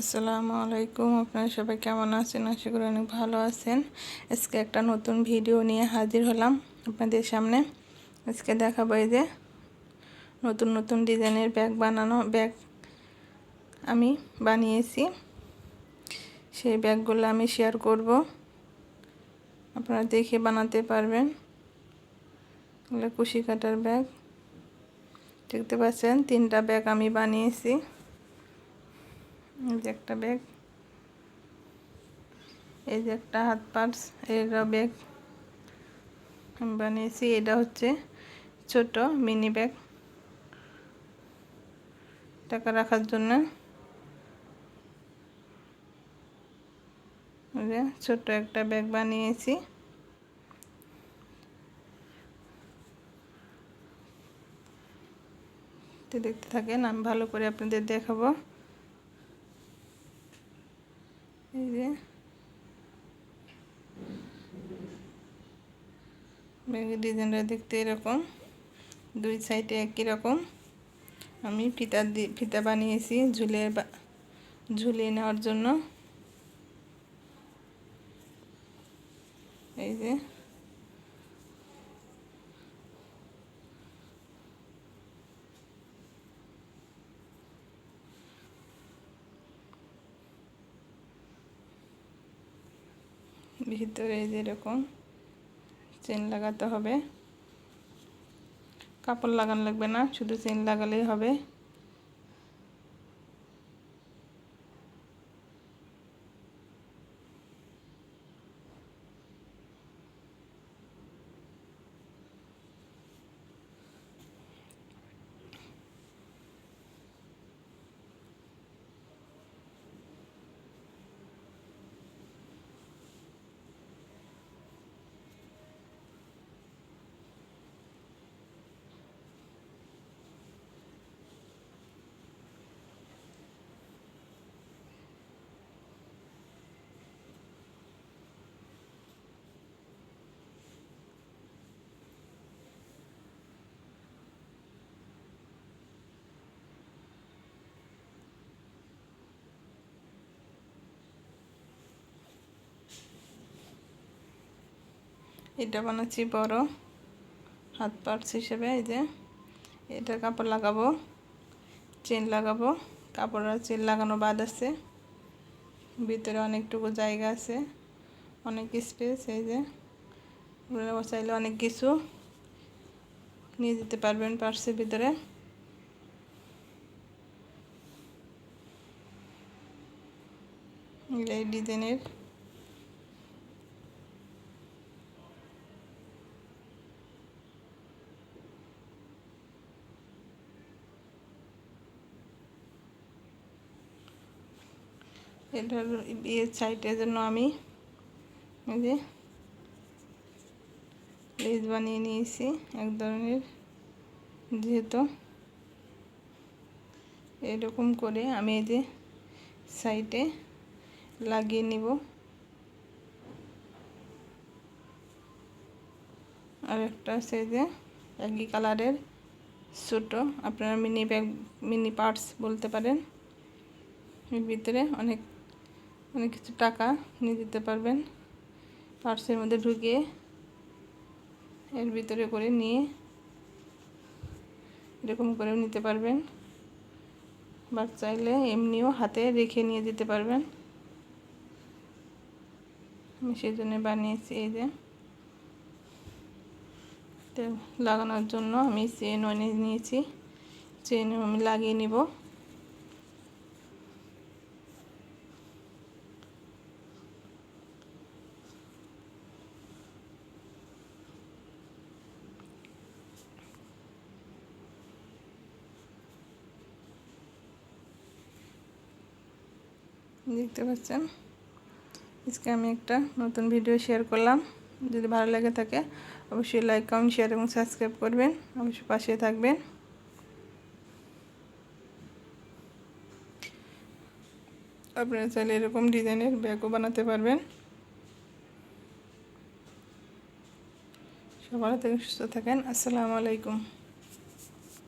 আসসালামু আলাইকুম, আপনারা সবাই কেমন আছেন? আশা করি অনেক ভালো আছেন। আজকে একটা নতুন ভিডিও নিয়ে হাজির হলাম আপনাদের সামনে। আজকে দেখাবো এই যে নতুন নতুন ডিজাইনের ব্যাগ বানানো ব্যাগ আমি বানিয়েছি। সেই ব্যাগগুলো আমি শেয়ার করব। আপনারা দেখে বানাতে পারবেন। এগুলো কুশি কাটার ব্যাগ। দেখতে পাচ্ছেন, তিনটা ব্যাগ আমি বানিয়েছি। এই যে একটা ব্যাগ এই যে একটা হাত পার্স এটা ব্যাগ বানিয়েছি। এটা হচ্ছে ছোট মিনি ব্যাগ টাকা রাখার জন্য ছোট একটা ব্যাগ বানিয়েছি। দেখতে থাকেন, আমি ভালো করে আপনাদের দেখাবো এই যে ব্যাগের ডিজাইনটা দেখতে এরকম। দুই সাইডে একই রকম। আমি ফিতা ফিতা বানিয়েছি ঝুলে ঝুলিয়ে নেওয়ার জন্য। এই যে। ভিতরে যেরকম চেন লাগাতে হবে। কাপড় লাগানো লাগবে না শুধু চেন লাগালেই হবে। এটা বানাচ্ছি বড় হাত পার্টস হিসেবে, এই যে। এটা কাপড় লাগাবো চেন লাগাবো। কাপড় আর চেন লাগানো বাদ আছে। ভিতরে অনেকটুকু জায়গা আছে, অনেক স্পেস এই যে। চাইলে অনেক কিছু নিয়ে যেতে পারবেন পার্সের ভিতরে। এই ডিজাইনের এটার বিয়ের সাইটের জন্য আমি এই যে লেজ বানিয়ে নিয়েছি, এক ধরনের। যেহেতু এরকম করে আমি এই যে সাইডে লাগিয়ে নিব। আর একটা আছে যে একই কালারের ছোটো, আপনারা মিনি ব্যাগ মিনি পার্টস বলতে পারেন। এর ভিতরে অনেক অনেক কিছু টাকা নিয়ে দিতে পারবেন। পার্সের মধ্যে ঢুকিয়ে এর ভিতরে করে নিয়ে এরকম করেও নিতে পারবেন। বা চাইলে এমনিও হাতে রেখে নিয়ে যেতে পারবেন। আমি সেই জন্য বানিয়েছি এই যে। লাগানোর জন্য আমি চেন নিয়েছি। চেন আমি লাগিয়ে নিব। দেখতে পাচ্ছেন? আজকে আমি একটা নতুন ভিডিও শেয়ার করলাম। যদি ভালো লাগে থাকে, অবশ্যই লাইক কমেন্ট শেয়ার এবং সাবস্ক্রাইব করবেন। অবশ্যই পাশে থাকবেন। আপনারা চাইলে এরকম ডিজাইনের ব্যাগও বানাতে পারবেন। সবার থেকে সুস্থ থাকেন। আসসালামু আলাইকুম।